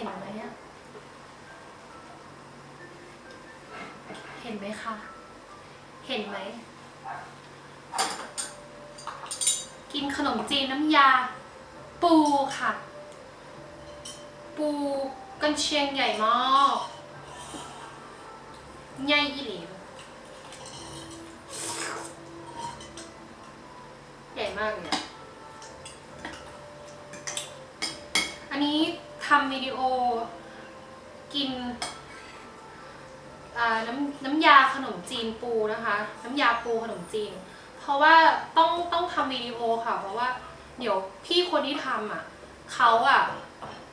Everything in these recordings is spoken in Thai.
ห็นไหมอะเห็นไหมคะ เห็นไหม กินขนมจีนน้ำยา ปูค่ะ ปูกันเชียงใหญ่มากใหญ่อีหลีใหญ่มากเลยอันนี้ ทำวิดีโอกินน้ำน้ำยาขนมจีนปูนะคะ น้ำยาปูขนมจีน เพราะว่าต้องต้องทำวิดีโอค่ะ เพราะว่าเดี๋ยวพี่คนที่ทำอะเขาอะ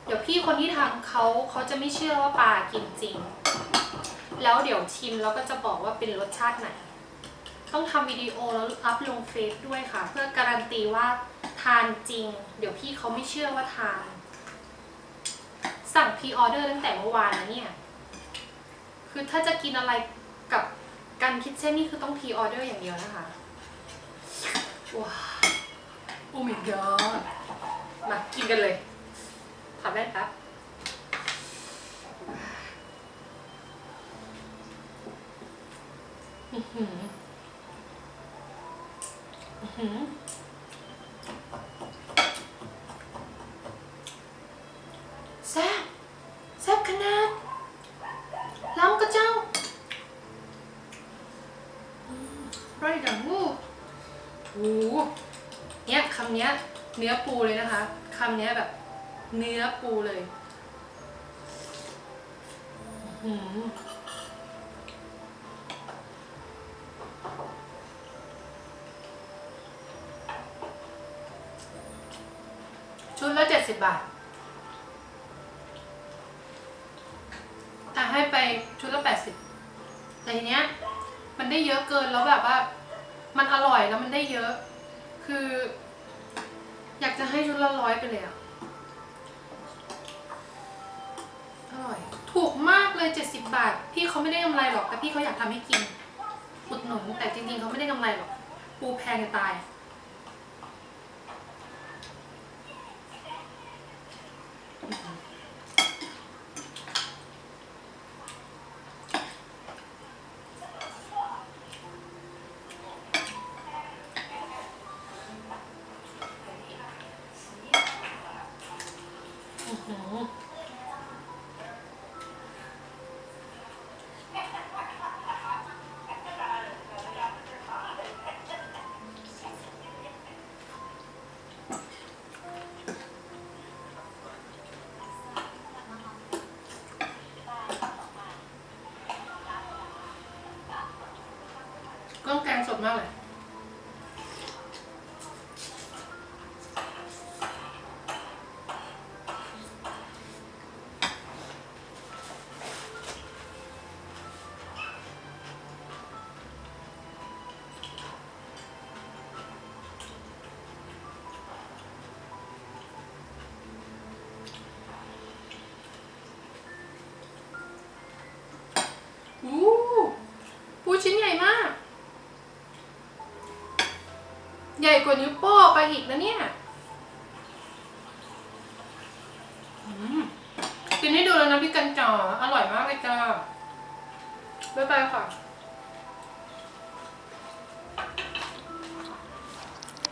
เดี๋ยวพี่คนที่ทำเขาเขาจะไม่เชื่อว่าปลากินจริง แล้วเดี๋ยวชิมแล้วก็จะบอกว่าเป็นรสชาติไหน ต้องทำวิดีโอแล้วอัพลงเฟซด้วยค่ะ เพื่อการันตีว่าทานจริง เดี๋ยวพี่เขาไม่เชื่อว่าทาน สั่งพรีออเดอร์ตั้งแต่เมื่อวานนะเนี่ย คือถ้าจะกินอะไรกับการคิดเช่นนี่คือต้องพรีออเดอร์อย่างเดียวนะคะ ว้าวโอ้ my god มากินกันเลยถามได้ปะอื้อหืออื้อหือแซ่บแซ่บขนาดล้ำกระเจ้าอืมอร่อยจังวู้โอ้โห เนี่ยคำเนี้ย เนื้อปูเลยนะคะคำเนี้ยแบบ เนื้อปูเลยหือชุดละเจ็ดสิบบาทแต่ให้ไปชุดละแปดสิบแต่ทีเนี้ย มันได้เยอะเกินแล้วแบบว่า มันอร่อยแล้วมันได้เยอะ คือ อยากจะให้ชุดละร้อยไปเลยอะอร่อย ถูกมากเลยเจ็ดสิบบาท พี่เขาไม่ได้กำไรหรอก แต่พี่เขาอยากทำให้กิน อุดหนุนแต่จริงๆเขาไม่ได้กำไรหรอก ปูแพงจะตาย ดมากเลยอู้ชิ้นใหญ่มาก ใหญ่กว่านิ้วโป้ไปอีกนะเนี่ยอืมกินให้ดูแล้วนะพี่กันจ่ออร่อยมากเลยจ้าบ๊ายบายค่ะ